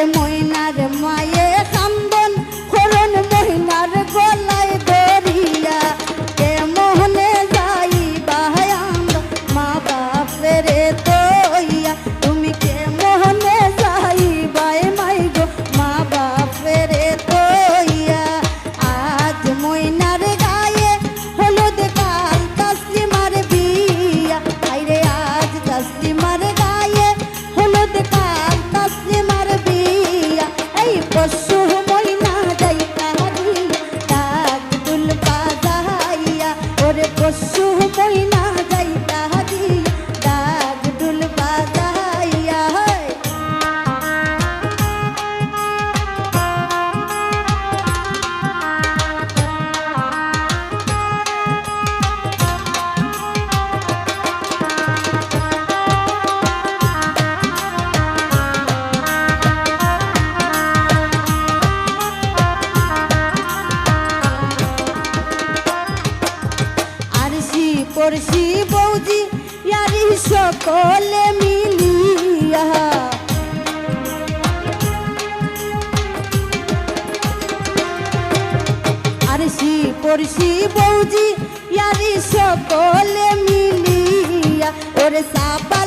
amor muy বৌজি ইয়ারি সকলে মিলিয়া। আরছি পড়শি বৌদি ইয়ারি সকলে মিলিয়া। ওরে সাবা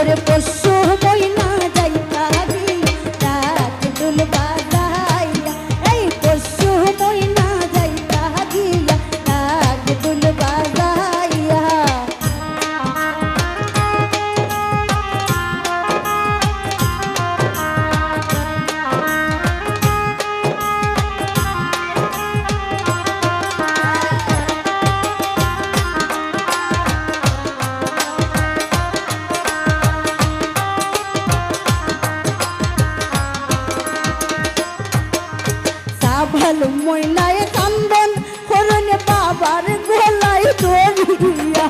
amor eu possuo. আভাল ময়নায় কান্দন হরণ বাবার গলায় ধরিয়া